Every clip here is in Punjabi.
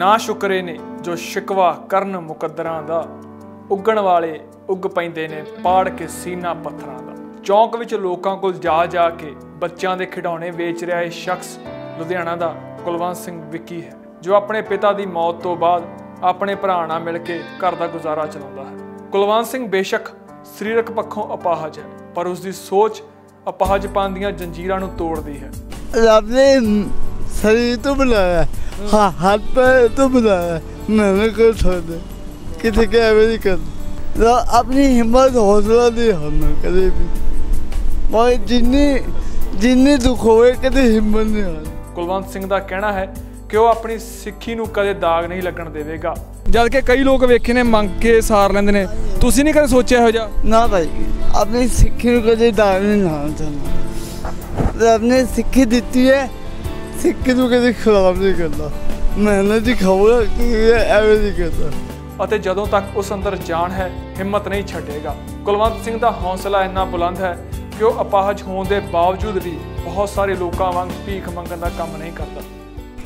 ਨਾ ਸ਼ੁਕਰੇ ਨੇ ਜੋ ਸ਼ਿਕਵਾ ਕਰਨ ਮੁਕੱਦਰਾਂ ਦਾ। ਉੱਗਣ ਵਾਲੇ ਉੱਗ ਪੈਂਦੇ ਨੇ ਪਾੜ ਕੇ ਸੀਨਾ ਪੱਥਰਾਂ ਦਾ। ਚੌਂਕ ਵਿੱਚ ਲੋਕਾਂ ਕੋਲ ਜਾ ਜਾ ਕੇ ਬੱਚਿਆਂ ਦੇ ਖਿਡੌਣੇ ਵੇਚ ਰਿਹਾ ਇਹ ਸ਼ਖਸ ਲੁਧਿਆਣਾ ਦਾ ਕੁਲਵੰਤ ਸਿੰਘ ਵਿੱਕੀ ਹੈ, ਜੋ ਆਪਣੇ ਪਿਤਾ ਦੀ ਮੌਤ ਤੋਂ ਬਾਅਦ ਆਪਣੇ ਭਰਾ ਨਾਲ ਮਿਲ ਕੇ ਘਰ ਦਾ ਗੁਜ਼ਾਰਾ ਚਲਾਉਂਦਾ ਹੈ। ਕੁਲਵੰਤ ਸਿੰਘ ਬੇਸ਼ੱਕ ਸਰੀਰਕ ਪੱਖੋਂ ਅਪਾਹਜ ਹੈ, ਪਰ ਉਸ ਦੀ ਸੋਚ ਅਪਾਹਜਪਨ ਦੀਆਂ ਜੰਜੀਰਾਂ ਨੂੰ ਤੋੜਦੀ ਹੈ। ਰੱਬ ਨੇ ਸਰੀਰ ਤੋਂ ਬਣਾਇਆ ਹਾਂ ਹੱਥ ਪੈਰ ਤੋਂ ਬਣਾਇਆ। ਮੈਂ ਨਹੀਂ ਕਰ ਸਕਦਾ ਕਿਤੇ ਕਿ ਐਵੇਂ ਨਹੀਂ ਕਰ ਆਪਣੀ ਹਿੰਮਤ ਹੌਸਲਾ ਦੇ ਹਮ ਕਦੇ ਵੀ। ਮੈਂ ਜਿੰਨੀ ਜਿੰਨੀ ਦੁੱਖ ਹੋਵੇ ਕਦੇ ਹਿੰਮਤ ਨਹੀਂ ਹਾਰਨੀ। ਕੁਲਵੰਤ ਸਿੰਘ ਦਾ ਕਹਿਣਾ ਹੈ ਕਿ ਉਹ ਆਪਣੀ ਸਿੱਖੀ ਨੂੰ ਕਦੇ ਦਾਗ ਨਹੀਂ ਲੱਗਣ ਦੇਵੇਗਾ। ਜਦ ਕਿ ਕਈ ਲੋਕ ਵੇਖੇ ਨੇ ਮੰਗ ਕੇ ਸਾਰ ਲੈਂਦੇ ਨੇ। ਤੁਸੀਂ ਨਹੀਂ ਕਦੇ ਸੋਚਿਆ ਇਹੋ ਜਿਹਾ? ਨਾ ਭਾਈ ਆਪਣੀ ਸਿੱਖੀ ਨੂੰ ਕਦੇ ਦਾਗ ਨਹੀਂ ਲਾਉਣਾ ਚਾਹੁੰਦਾ। ਰੱਬ ਨੇ ਸਿੱਖੀ ਦਿੱਤੀ ਹੈ ਸਿੱਖੀ ਨੂੰ ਕਦੇ ਖਰਾਬ ਨਹੀਂ ਕਰਦਾ ਮਿਹਨਤ ਦੀ ਖਬਰ ਕਿ ਐਵੇਂ ਨਹੀਂ ਕਰਦਾ ਅਤੇ ਜਦੋਂ ਤੱਕ ਉਸ ਅੰਦਰ ਜਾਨ ਹੈ ਹਿੰਮਤ ਨਹੀਂ ਛੱਡੇਗਾ। ਕੁਲਵੰਤ ਸਿੰਘ ਦਾ ਹੌਸਲਾ ਇੰਨਾ ਬੁਲੰਦ ਹੈ ਕਿ ਉਹ ਅਪਾਹਜ ਹੋਣ ਦੇ ਬਾਵਜੂਦ ਵੀ ਬਹੁਤ ਸਾਰੇ ਲੋਕਾਂ ਵਾਂਗ ਭੀਖ ਮੰਗਣ ਦਾ ਕੰਮ ਨਹੀਂ ਕਰਦਾ।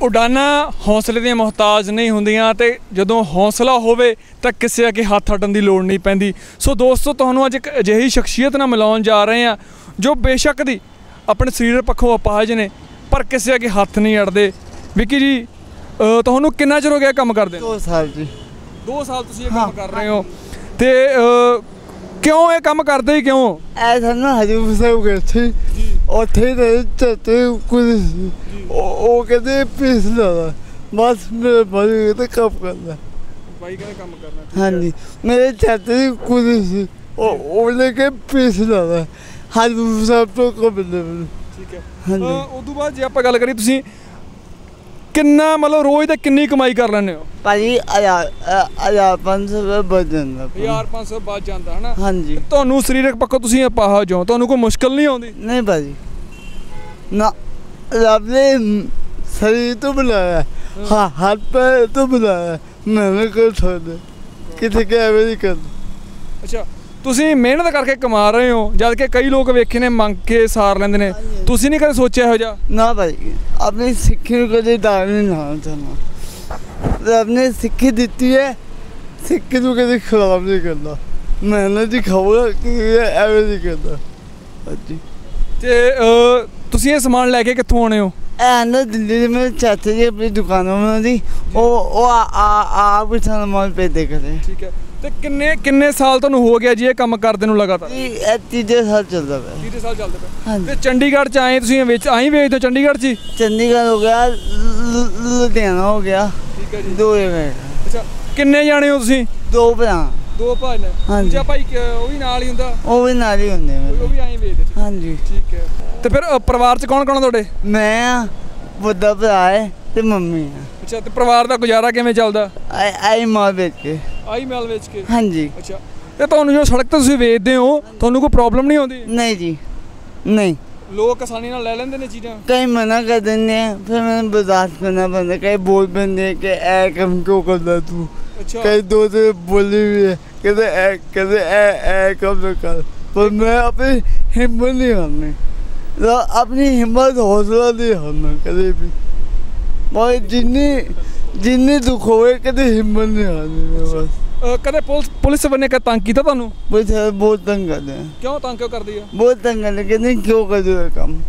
ਉਡਾਨਾਂ ਹੌਸਲੇ ਦੀਆਂ ਮੁਹਤਾਜ ਨਹੀਂ ਹੁੰਦੀਆਂ ਤੇ ਜਦੋਂ ਹੌਸਲਾ ਹੋਵੇ ਤਾਂ ਕਿਸੇ ਅੱਗੇ ਹੱਥ ਅੱਡਣ ਦੀ ਲੋੜ ਨਹੀਂ ਪੈਂਦੀ। ਸੋ ਦੋਸਤੋ ਤੁਹਾਨੂੰ ਅੱਜ ਇੱਕ ਅਜਿਹੀ ਸ਼ਖਸੀਅਤ ਨਾਲ ਮਿਲਾਉਣ ਜਾ ਰਹੇ ਹਾਂ ਜੋ ਬੇਸ਼ੱਕ ਦੀ ਆਪਣੇ ਸਰੀਰ ਪੱਖੋਂ ਅਪਾਹਜ ਨੇ। ਪਰ ਕਿਸੇ ਅੱਗੇ ਹੱਥ ਨਹੀਂ ਅੜਦੇ। ਵਿੱਕੀ ਜੀ ਤੁਹਾਨੂੰ ਕਿੰਨਾ ਚਿਰ ਹੋ ਗਿਆ ਕੰਮ ਕਰਦੇ ਨੂੰ? ਦੋ ਸਾਲ ਜੀ। 2 ਸਾਲ ਤੁਸੀਂ ਇਹ ਕੰਮ ਕਰ ਰਹੇ ਹੋ। ਤੇ ਕਿਉਂ ਇਹ ਕੰਮ ਕਰਦੇ ਹੀ ਕਿਉਂ? ਐ ਸਾਨੂੰ ਹਜੂਰ ਸਾਹਿਬ ਗਏ ਸੀ ਉੱਥੇ ਦੇ ਚੱਤੇ ਕੁਝ ਉਹ ਉਹ ਕਹਿੰਦੇ ਪੀਸ ਲਾਦਾ ਬਸ ਮੇਰੇ ਬਾਰੇ ਤੇ ਕੰਮ ਕਰਦਾ। ਬਾਈ ਕਹਿੰਦੇ ਕੰਮ ਕਰਨਾ ਹਾਂਜੀ। ਮੇਰੇ ਚਾਚੇ ਦੀ ਕੁਝ ਸੀ। ਉਹ ਉਹਨੇ ਕੇ ਪੀਸ ਲਾਦਾ ਹਜੂਰ ਸਾਹਿਬ ਤੋਂ ਕੰਮ ਦੇ ਠੀਕ ਹੈ। ਹਾਂਜੀ। ਅਹ, ਉਦੋਂ ਬਾਅਦ ਜੇ ਆਪਾਂ ਗੱਲ ਕਰੀ ਤੁਸੀਂ ਕਿੰਨਾ ਮਤਲਬ ਰੋਜ਼ ਦਾ ਕਿੰਨੀ ਕਮਾਈ ਕਰ ਲੈਂਦੇ ਹੋ? ਭਾਜੀ ਹਜ਼ਾਰ ਅ- ਹਜ਼ਾਰ ਪੰਜ ਸੌ ਰੁਪਏ ਬਚ ਜਾਂਦਾ ਆਪਾਂ। 1500 ਬਾਅਦ ਜਾਂਦਾ ਹਨਾ? ਹਾਂਜੀ। ਤੁਹਾਨੂੰ ਸਰੀਰਕ ਪੱਖੋਂ ਤੁਸੀਂ ਅਪਾਹਜ ਹੋ ਤੁਹਾਨੂੰ ਕੋਈ ਮੁਸ਼ਕਲ ਨਹੀਂ ਆਉਂਦੀ? ਨਹੀਂ ਭਾਜੀ। ਨਾ ਰੱਬ ਨੇ ਸਰੀਰ ਤੋਂ ਬਣਾਇਆ ਹਾਂ। ਹੱਥ ਪੈਰ ਤੋਂ ਬਣਾਇਆ ਮੈਂ ਨਹੀਂ ਕਰ ਸਕਦਾ ਕਿਤੇ ਕਿ ਐਵੇਂ ਨਹੀਂ ਕਰਦਾ। ਅੱਛਾ ਤੁਸੀਂ ਮਿਹਨਤ ਕਰਕੇ ਕਮਾ ਰਹੇ ਹੋ ਜਦ ਕਿ ਕਈ ਲੋਕ ਵੇਖੇ ਨੇ ਮੰਗ ਕੇ ਸਾਰ ਲੈਂਦੇ ਨੇ। ਤੁਸੀਂ ਨਹੀਂ ਕਦੇ ਸੋਚਿਆ ਇਹੋ ਜਿਹਾ? ਨਾ ਭਾਜੀ ਆਪਣੀ ਸਿੱਖੀ ਨੂੰ ਕਦੇ ਦਾਗ ਨਹੀਂ ਲਾਉਣਾ ਚਾਹੁੰਦਾ ਰੱਬ ਨੇ ਸਿੱਖੀ ਦਿੱਤੀ ਹੈ ਸਿੱਖੀ ਨੂੰ ਕਦੇ ਖਰਾਬ ਨਹੀਂ ਕਰਦਾ ਮਿਹਨਤ ਦੀ ਖਬਰ ਕਿ ਐਵੇਂ ਨਹੀਂ ਕਰਦਾ ਹਾਂਜੀ। ਤੇ ਤੁਸੀਂ ਇਹ ਸਮਾਨ ਲੈ ਕੇ ਕਿੱਥੋਂ ਆਉਣੇ ਹੋ? ਐ ਨਾ ਦਿੱਲੀ ਦੇ ਮੇਰੇ ਚਾਚਾ ਜੀ ਆਪਣੀ ਦੁਕਾਨ ਉਹਨਾਂ ਦੀ। ਉਹ ਉਹ ਆ ਆ ਆ ਵੀ ਸਾਨੂੰ ਮਾਲ ਪੈਦੇ ਕਰੇ ਠੀਕ ਹੈ। ਤੇ ਕਿੰਨੇ ਕਿੰਨੇ ਸਾਲ ਤੁਹਾਨੂੰ ਹੋ ਗਿਆ ਜੀ ਇਹ ਕੰਮ ਕਰਦੇ ਨੂੰ ਲਗਾਤਾਰ? ਜੀ ਇਹ ਤੀਜੇ ਸਾਲ ਚੱਲਦਾ ਪਿਆ। 30 ਸਾਲ ਚੱਲਦੇ ਪਏ ਹਾਂਜੀ। ਤੇ ਚੰਡੀਗੜ੍ਹ ਚ ਆਏ ਤੁਸੀਂ ਵਿੱਚ ਆਈ ਵੇਚਦੇ ਹੋ ਚੰਡੀਗੜ੍ਹ ਚ ਹੀ? ਚੰਡੀਗੜ੍ਹ ਹੋ ਗਿਆ ਲੁ- ਲੁਧਿਆਣਾ ਹੋ ਗਿਆ। ਠੀਕ ਹੈ ਜੀ। ਦੋ ਜਗ੍ਹਾ ਅੱਛਾ ਕਿੰਨੇ ਜਾਣੇ ਹੋ ਤੁਸੀਂ? ਦੋ ਭਰਾ। ਦੋ ਭਾਈ ਨੇ। ਹਾਂਜੀ। ਦੂਜਾ ਭਾਈ ਕ- ਉਹ ਵੀ ਨਾਲ ਹੀ ਹੁੰਦਾ? ਉਹ ਵੀ ਨਾਲ ਹੀ ਹੁੰਦੇ ਉਹ ਮੇਰੇ ਵੀ ਆਈ ਵੇਚਦੇ ਹਾਂਜੀ। ਠੀਕ ਹੈ। ਤੇ ਫਿਰ ਅ, ਪਰਿਵਾਰ ਚ ਕੌਣ ਕੌਣ ਆ ਤੁਹਾਡੇ? ਮੈਂ ਆ, ਵੱਡਾ ਭਰਾ ਹੈ ਤੇ ਮੰਮੀ ਆ। ਅੱਛਾ ਤੇ ਪਰਿਵਾਰ ਦਾ ਗੁਜ਼ਾਰਾ ਕਿਵੇਂ ਚੱਲਦਾ? ਆਈ ਆਈ ਮਾਲ ਵੇਚ ਕੇ। ਆਈ ਮੈਲ ਵੇਚ ਕੇ। ਹਾਂਜੀ। ਅੱਛਾ। ਤੇ ਤੁਹਾਨੂੰ ਜੋ ਸੜਕ ਤੇ ਤੁਸੀਂ ਵੇਚਦੇ ਹੋ ਤੁਹਾਨੂੰ ਕੋਈ ਪ੍ਰੋਬਲਮ ਨਹੀਂ ਆਉਂਦੀ? ਨਹੀਂ ਜੀ। ਨਹੀਂ। ਲੋਕ ਆਸਾਨੀ ਨਾਲ ਲੈ ਲੈਂਦੇ ਨੇ ਚੀਜ਼ਾਂ? ਕਈ ਮਨਾ ਕਰ ਦਿੰਦੇ ਆ ਫਿਰ ਮੈਨੂੰ ਬਰਦਾਸ਼ਤ ਕਰਨਾ ਪੈਂਦਾ ਕਈ ਬੋਲ ਪੈਂਦੇ ਕਿ ਐ ਕੰਮ ਕਿਉਂ ਕਰਦਾ ਤੂੰ? ਕਈ ਦੋ ਤੇ ਬੋਲੀ ਵੀ ਹੈ ਕਹਿੰਦੇ ਐ ਕਹਿੰਦੇ ਐ ਐ ਕੰਮ ਨਾ ਕਰ। ਪਰ ਮੈਂ ਆਪਣੀ ਹਿੰਮਤ ਨਹੀਂ ਹਾਰਨੀ। ਆਪਣੀ ਹਿੰਮਤ ਹੌਸਲਾ ਨਹੀਂ ਹਾਰਨਾ ਕਦੇ ਵੀ। ਮੈਂ ਜਿੰਨੀ ਜਿੰਨੀ ਦੁੱਖ ਹੋਵੇ ਕਦੇ ਹਿੰਮਤ ਨਹੀਂ ਹਾਰਨੀ ਮੈਂ ਬਸ ਕਦੇ ਪੁਲਿਸ ਪੁਲਿਸ ਬੰਨੇ ਕ ਤੰਗ ਕੀਤਾ ਤੁਹਾਨੂੰ? ਬਸ ਇਹ ਬਹੁਤ ਤੰਗ ਕਰਦੇ ਆ। ਕਿਉਂ ਤੰਗ ਕਿਉਂ ਕਰਦੀ ਆ? ਬਹੁਤ ਤੰਗ ਕਰਦੇ ਕਹਿੰਦੇ ਕਿਉਂ ਕਰਦੇ ਹੋ ਇਹ ਕੰਮ?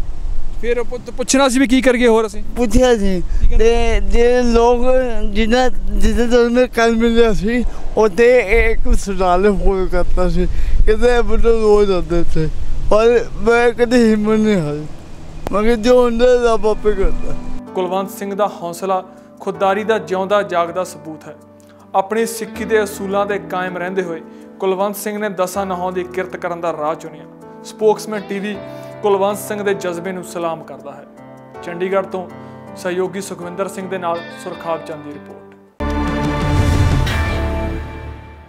ਫਿਰ ਪੁੱਛ- ਪੁੱਛਣਾ ਸੀ ਵੀ ਕੀ ਕਰੀਏ ਹੋਰ ਅਸੀਂ। ਪੁੱਛਿਆ ਸੀ? ਤੇ ਜੇ ਲੋਕ ਜਿਨ੍ਹਾਂ ਜਿੱਦਾਂ ਤੋਂ ਮੈਂ ਕੱਲ ਮਿਲਿਆ ਸੀ ਉੱਥੇ ਇੱਕ ਸੁਨਾਲੇ ਫੋਨ ਕਰਤਾ ਸੀ। ਕਹਿੰਦੇ ਬਟੋ ਰੋਜ਼ ਆਉਂਦੇ ਤੇ ਪਰ ਮੈਂ ਕਦੇ ਹਿੰਮਤ ਨਹੀਂ ਹਾਰੀ। ਮਗਰ ਜੋ ਹੁੰਦਾ ਰੱਬ ਆਪੇ ਕਰਦਾ। ਕੁਲਵੰਤ ਸਿੰਘ ਦਾ ਹੌਸਲਾ ਖੁਦਦਾਰੀ ਦਾ ਜਿਉਂਦਾ ਜਾਗਦਾ ਸਬੂਤ ਹੈ। ਆਪਣੀ ਸਿੱਖੀ ਦੇ ਅਸੂਲਾਂ ਤੇ ਕਾਇਮ ਰਹਿੰਦੇ ਹੋਏ ਕੁਲਵੰਤ ਸਿੰਘ ਨੇ ਦਸਾਂ ਨਹੁੰ ਦੀ ਕਿਰਤ ਕਰਨ ਦਾ ਰਾਹ ਚੁਣਿਆ। ਸਪੋਕਸਮੈਨ ਟੀਵੀ ਕੁਲਵੰਤ ਸਿੰਘ ਦੇ ਜਜ਼ਬੇ ਨੂੰ ਸਲਾਮ ਕਰਦਾ ਹੈ। ਚੰਡੀਗੜ੍ਹ ਤੋਂ ਸਹਿਯੋਗੀ ਸੁਖਵਿੰਦਰ ਸਿੰਘ ਦੇ ਨਾਲ ਸੁਰਖਾਬ ਚੰਦ ਦੀ ਰਿਪੋਰਟ।